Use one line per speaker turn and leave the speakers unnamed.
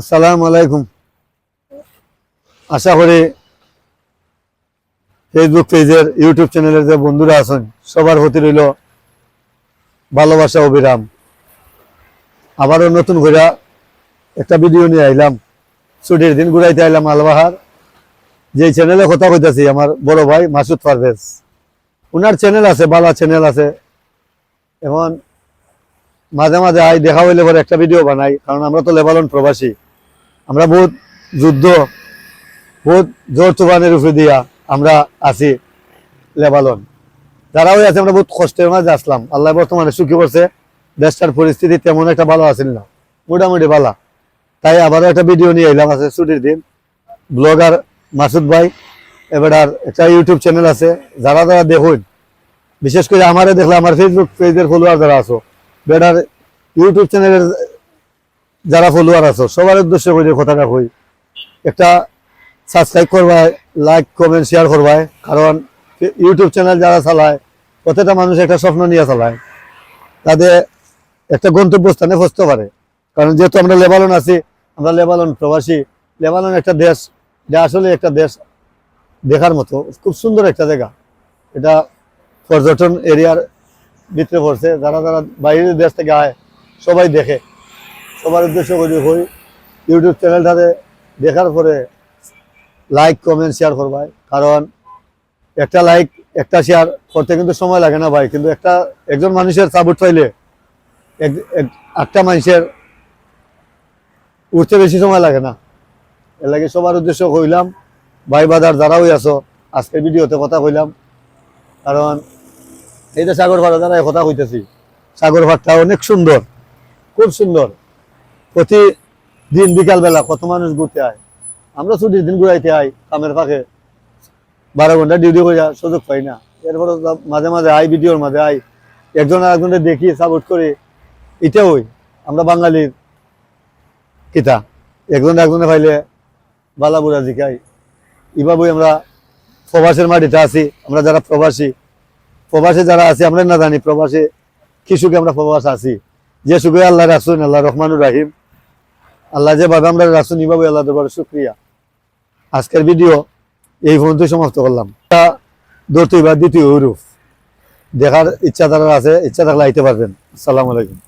আসসালামু আলাইকুম। আশা করি ফেসবুক পেজের ইউটিউব চ্যানেলের যে বন্ধুরা আছেন, সবার প্রতি রইল ভালোবাসা, অবিরাম। আবারও নতুন করে একটা ভিডিও নিয়ে আইলাম। ছুটির দিন ঘুরাইতে আইলাম আলবাহার। যে চ্যানেলে কথা কইতাছি, আমার বড় ভাই মাসুদ পারভেজ। ওনার চ্যানেল আছে, বালা চ্যানেল আছে। এখন মাঝে মাঝে আই দেখা হইলে পরে একটা ভিডিও বানাই, কারণ আমরা তো লেবানন প্রবাসী। আমরা বহুত যুদ্ধ, বহুত জোর তুফানের উপরে দিয়া আমরা আছি লেবানন। যারাও আছে, আমরা বহুত কষ্টের মাঝে আসলাম। আল্লাহ বর্তমানে সুখী করছে। দেশটার পরিস্থিতি তেমন একটা ভালো আছিল না। মোটামুটি ভালো। তাই আবারও একটা ভিডিও নিয়ে এলাম আছে ছুটির দিন। ব্লগার মাসুদ ভাই, এবার আর একটা ইউটিউব চ্যানেল আছে। যারা যারা দেখুন, বিশেষ করে আমারে দেখলে আমার ফেসবুক পেজের ফলোয়ার যারা আছো, বেটার ইউটিউব চ্যানেলের যারা ফলোয়ার আছো, সবার উদ্দেশ্য করে কথাটা কই। একটা সাবস্ক্রাইব করবায় লাইক কমেন্ট শেয়ার করবায় কারণ ইউটিউব চ্যানেল যারা চালায়, প্রত্যেকটা মানুষ একটা স্বপ্ন নিয়ে চালায়। তাদের একটা গন্তব্যস্থানে পৌঁছতে পারে। কারণ যেহেতু আমরা লেবালন আছি, আমরা লেবালন প্রবাসী, লেবানন একটা দেশ যা আসলে একটা দেশ দেখার মতো, খুব সুন্দর একটা জায়গা। এটা পর্যটন এরিয়ার ভিতরে পড়ছে, যারা যারা বাইরের দেশ থেকে আয়, সবাই দেখে। সবার উদ্দেশ্য করি হই। ইউটিউব চ্যানেলটাতে দেখার পরে লাইক কমেন্ট শেয়ার করবাই। কারণ একটা লাইক একটা শেয়ার করতে কিন্তু সময় লাগে না ভাই। কিন্তু একটা, একজন মানুষের সাপোর্ট পাইলে এক- এক- একটা মানুষের উঠতে বেশি সময় লাগে না। এর লাগে সবার উদ্দেশ্য কইলাম, ভাই বাজার যারাও আছো আজকের ভিডিওতে কথা কইলাম। কারণ এই যে সাগর ভাড়া দ্বারা কথা কইতেছি সাগর ভাটটা অনেক সুন্দর, খুব সুন্দর। প্রতি দিন বিকাল বেলা কত মানুষ ঘুরতে আয়? আমরা ছুটির দিন ঘুরাইতে আই কামের ফাঁকে। বারো ঘণ্টা ডিউটি করে সুযোগ পাই না। এরপরে মাঝে মাঝে আই ভিডিওর মাঝে আই একজন আর একজনের দেখি সাপোর্ট করি। এটা ওই। আমরা বাঙালির কিতা। একজন একজনে পাইলে বালা বুড়া জিকাই এভাবেই আমরা প্রবাসের মাটিতে আছি। আমরা যারা প্রবাসী, প্রবাসে যারা আছি, আমরা না জানি প্রবাসে কি সুখে আমরা প্রবাস আছি। যে সুখে আল্লাহ রাসুন আল্লাহ রহমানুর রাহিম। আল্লাহ যেভাবে আমরা রাসু নিবাবো আল্লাহ দরবারে শুক্রিয়া। আজকের ভিডিও এই পর্যন্ত সমাপ্ত করলাম। দ্বিতীয় হরুফ। দেখার ইচ্ছা তারা আছে, ইচ্ছা থাকলে আইতে পারবেন। আসসালামু আলাইকুম।